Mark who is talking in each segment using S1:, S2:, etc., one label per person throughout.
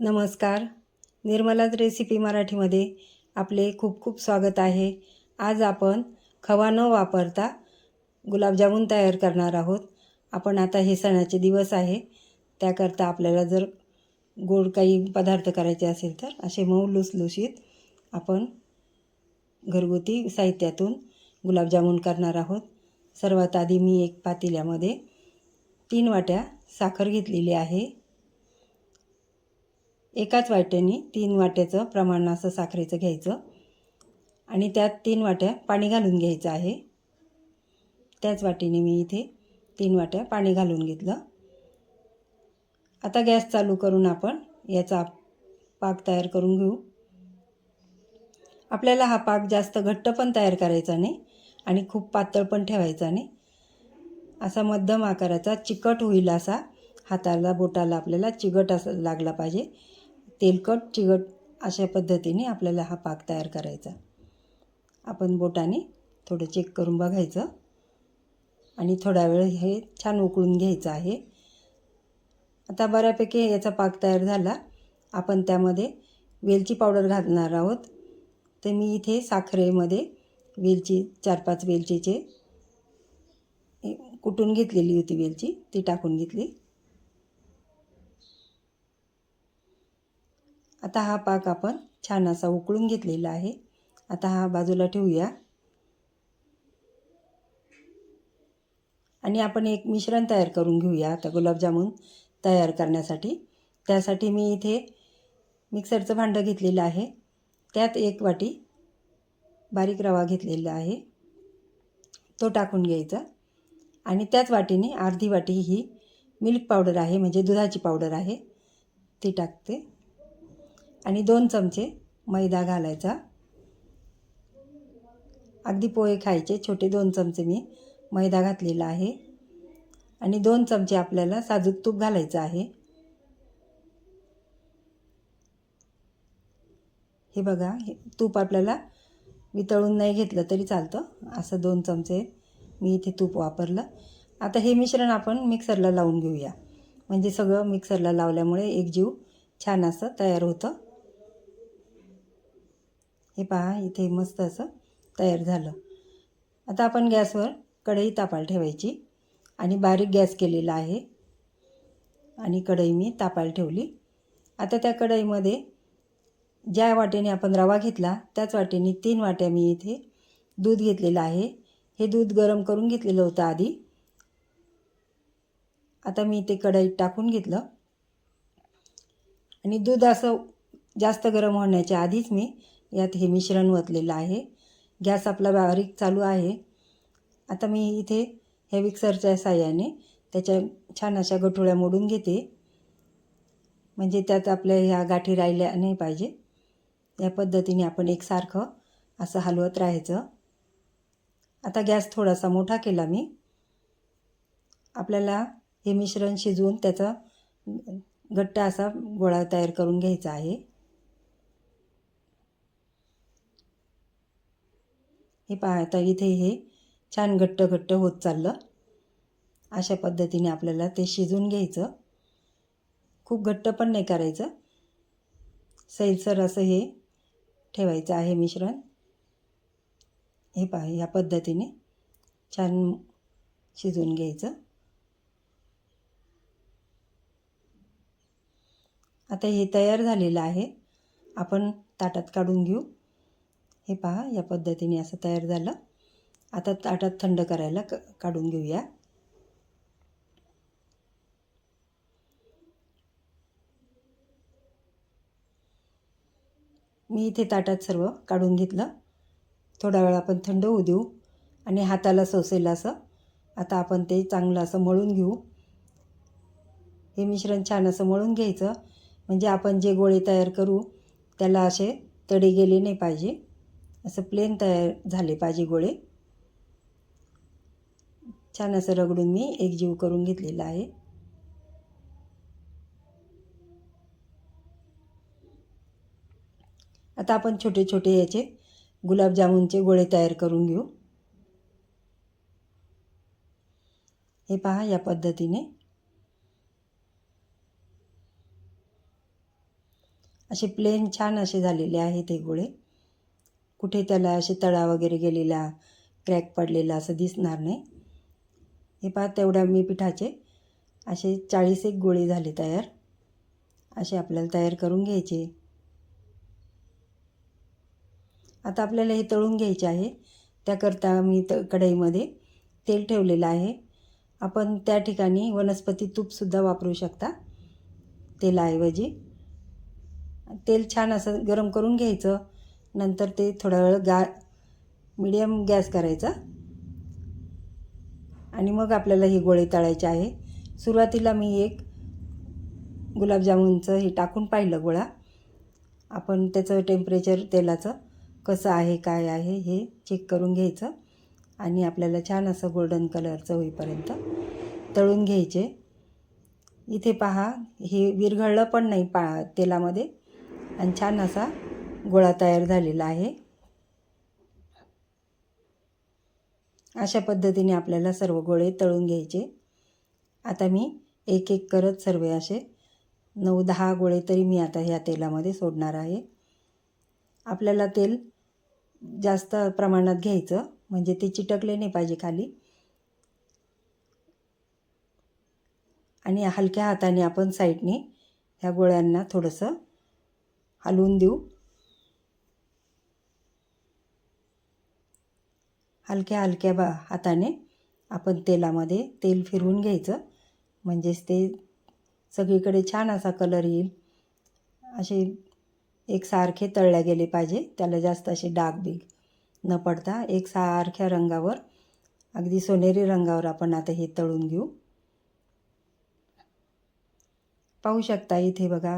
S1: नमस्कार. निर्मलाच रेसिपी मराठीमध्ये आपले खूप खूप स्वागत आहे. आज आपण खवा न वापरता गुलाबजामुन तयार करणार आहोत. आपण आता हे सणाचे दिवस आहे. त्याकरता आपल्याला जर गोड काही पदार्थ करायचे असेल तर असे मऊ लुसलुशीत आपण घरगुती साहित्यातून गुलाबजामुन करणार आहोत. सर्वात आधी मी एक पातेल्यामध्ये तीन वाट्या साखर घेतलेली आहे. एकाच वाट्याने तीन वाट्याचं प्रमाण असं साखरेचं घ्यायचं. आणि त्यात तीन वाट्या पाणी घालून घ्यायचं आहे. त्याच वाटीने मी इथे तीन वाट्या पाणी घालून घेतलं. आता गॅस चालू करून आपण याचा पाक तयार करून घेऊ. आपल्याला हा पाक जास्त घट्ट पण तयार करायचा नाही आणि खूप पातळ पण ठेवायचा नाही. असा मध्यम आकाराचा चिकट होईल असा हाताला बोटाला आपल्याला चिकट असं लागला पाहिजे. तेलकट चिकट अशा पद्धतीने आपल्याला हा पाक तयार करायचा. आपण बोटाने थोडं चेक करून बघायचं. आणि थोडा वेळ हे छान उकळून घ्यायचं आहे. आता बऱ्यापैकी याचा पाक तयार झाला. आपण त्यामध्ये वेलची पावडर घालणार आहोत. तर मी इथे साखरेमध्ये वेलची चार पाच वेलचीचे कुटून घेतलेली होती वेलची ती टाकून घेतली. आता हा पाक आपण छान असा उकळून घेतलेला आहे. आता हा बाजूला ठेवूया. आणि आपण एक मिश्रण तयार करून घेऊया. आता गुलाबजामुन तयार करण्यासाठी. त्यासाठी मी इथे मिक्सरचं भांडं घेतलेलं आहे. त्यात एक वाटी बारीक रवा घेतलेला आहे. तो टाकून घ्यायचा. आणि त्याच वाटीने अर्धी वाटी ही मिल्क पावडर आहे म्हणजे दुधाची पावडर आहे. ती टाकते. आणि दोन चमचे मैदा घालायचा. अगदी पोहे खायचे छोटे दोन चमचे मी मैदा घातलेला आहे. आणि दोन चमचे आपल्याला साजूक तूप घालायचं आहे. हे बघा हे तूप आपल्याला वितळून नाही घेतलं तरी चालतं. असं दोन चमचे मी इथे तूप वापरलं. आता हे मिश्रण आपण मिक्सरला लावून घेऊया. म्हणजे सगळं मिक्सरला लावल्यामुळे एक जीव छान असं तयार होतं. हे पहा इथे मस्त असं तयार झालं. आता आपण गॅसवर कढई तापायला ठेवायची आणि बारीक गॅस केलेला आहे. आणि कढई मी तापायला ठेवली. आता त्या कढईमध्ये ज्या वाटेने आपण रवा घेतला त्याच वाटेने तीन वाट्या मी इथे दूध घेतलेलं आहे. हे दूध गरम करून घेतलेलं होतं आधी. आता मी ते कढईत टाकून घेतलं. आणि दूध असं जास्त गरम होण्याच्या आधीच मी यात हे मिश्रण ओतलेलं आहे. गॅस आपला बारीक चालू आहे. आता मी इथे ह्या मिक्सरच्या साह्याने त्याच्या छान अशा गठोळ्या मोडून घेते. म्हणजे त्यात आपल्या ह्या गाठी राहिल्या नाही पाहिजे. या पद्धतीने आपण एकसारखं असं हलवत राहायचं. आता गॅस थोडासा मोठा केला मी. आपल्याला हे मिश्रण शिजवून त्याचा घट्ट असा गोळा तयार करून घ्यायचा आहे. हे पाहता इथे हे छान घट्ट घट्ट होत चाललं. अशा पद्धतीने आपल्याला ते शिजून घ्यायचं. खूप घट्ट पण नाही करायचं. सैलसर असं हे ठेवायचं आहे मिश्रण. हे पहा ह्या पद्धतीने छान शिजून घ्यायचं. आता हे तयार झालेलं आहे. आपण ताटात काढून घेऊ. हे पहा या पद्धतीने असं तयार झालं. आता ताटात थंड करायला क काढून घेऊया. मी इथे ताटात सर्व काढून घेतलं. थोडा वेळ आपण थंड होऊ देऊ आणि हाताला सोसेल असं. आता आपण ते चांगलं असं मळून घेऊ. हे मिश्रण छान असं मळून घ्यायचं. म्हणजे आपण जे गोळे तयार करू त्याला असे तडे गेले नाही पाहिजे. असं प्लेन तयार झाले पाहिजे गोळे. छान असं रगडून मी एक जीव करून घेतलेला आहे. आता आपण छोटे छोटे याचे गुलाबजामुनचे गोळे तयार करून घेऊ. हे पहा या पद्धतीने. असे प्लेन छान असे झालेले आहेत हे गोळे. कुठे त्याला असे तळा वगैरे गेलेला क्रॅक पडलेला असं दिसणार नाही. हे पहा तेवढ्या मी पिठाचे असे चाळीस एक गोळे झाले तयार. असे आपल्याला तयार करून घ्यायचे. आता आपल्याला हे तळून घ्यायचे आहे. त्याकरता मी त कढईमध्ये तेल ठेवलेलं आहे. आपण त्या ठिकाणी वनस्पती तूपसुद्धा वापरू शकता तेलाऐवजी. तेल छान असं गरम करून घ्यायचं. नंतर ते थोडा वेळ गा मिडियम गॅस करायचा. आणि मग आपल्याला हे गोळे तळायचे आहे. सुरुवातीला मी एक गुलाबजामुनचं हे टाकून पाहिलं गोळा. आपण त्याचं टेम्परेचर तेलाचं कसं आहे काय आहे हे चेक करून घ्यायचं. आणि आपल्याला छान असं गोल्डन कलरचं होईपर्यंत तळून घ्यायचे. इथे पहा हे विरघळलं पण नाही पा तेलामध्ये. आणि छान असा गोळा तयार झालेला आहे. अशा पद्धतीने आपल्याला सर्व गोळे तळून घ्यायचे. आता मी एक एक करत सर्व असे नऊ दहा गोळे तरी मी आता ह्या तेलामध्ये सोडणार आहे. आपल्याला तेल जास्त प्रमाणात घ्यायचं म्हणजे ते चिटकले नाही पाहिजे खाली. आणि हलक्या हाताने आपण साईडने ह्या गोळ्यांना थोडंसं हलवून देऊ. हलक्या हलक्या बा हाताने आपण तेलामध्ये तेल फिरवून घ्यायचं. म्हणजेच ते सगळीकडे छान असा कलर येईल. असे एकसारखे तळल्या गेले पाहिजे. त्याला जास्त असे डाग बिग न पडता एकसारख्या रंगावर अगदी सोनेरी रंगावर आपण आता हे तळून घेऊ. पाहू शकता इथे बघा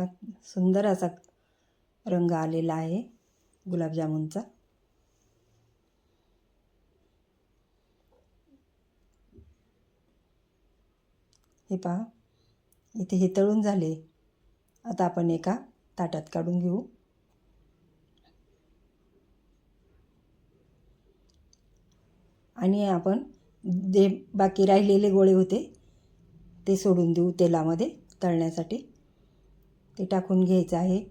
S1: सुंदर असा रंग आलेला आहे गुलाबजामुनचा. हे पहा. इथे हे तळून झाले. आता आपण एका ताटात काढून घेऊ. आणि आपण जे बाकी राहिलेले गोळे होते ते सोडून देऊ तेलामध्ये तळण्यासाठी. ते टाकून घ्यायचं आहे.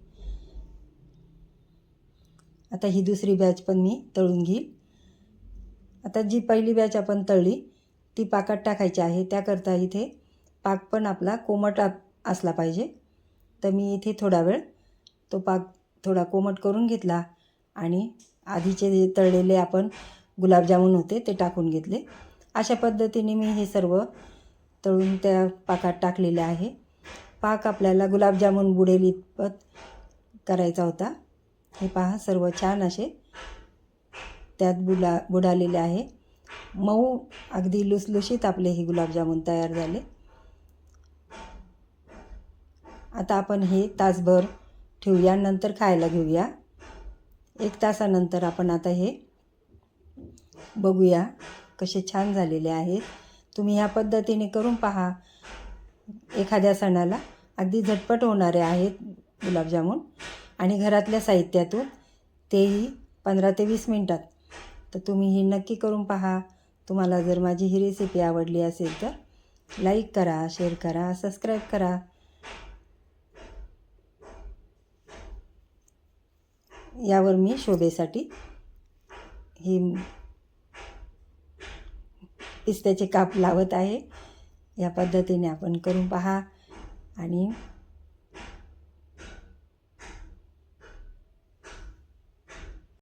S1: आता ही दुसरी बॅच पण मी तळून घेईल. आता जी पहिली बॅच आपण तळली ती पाकात टाकायची आहे. त्याकरता इथे पाक पण आपला कोमट असला पाहिजे. तर मी इथे थोडा वेळ तो पाक थोडा कोमट करून घेतला आणि आधीचे जे तळलेले आपण गुलाबजामुन होते ते टाकून घेतले. अशा पद्धतीने मी हे सर्व तळून त्या पाकात टाकलेले आहे. पाक आपल्याला गुलाबजामुन बुडेल इतपत करायचा होता. हे पहा सर्व छान असे त्यात बुला बुडालेले आहे. मऊ अगदी लुसलुशीत आपले हे गुलाबजामुन तयार झाले. आता आपण हे तासभर ठेवूया नंतर खायला घेऊया. एक तासानंतर आपण आता हे बघूया कसे छान झालेले आहेत. तुम्ही ह्या पद्धतीने करून पहा. एखाद्या सणाला अगदी झटपट होणारे आहेत गुलाबजामुन. आणि घरातल्या साहित्यातून तेही पंधरा ते वीस मिनटात. तर तुम्ही ही नक्की करून पहा. तुम्हाला जर माझी ही रेसिपी आवडली असेल तर लाईक करा शेअर करा सबस्क्राईब करा. यावर मी शोभेसाठी ही पिस्त्याचे काप लावत आहे. या पद्धतीने आपण करून पहा. आणि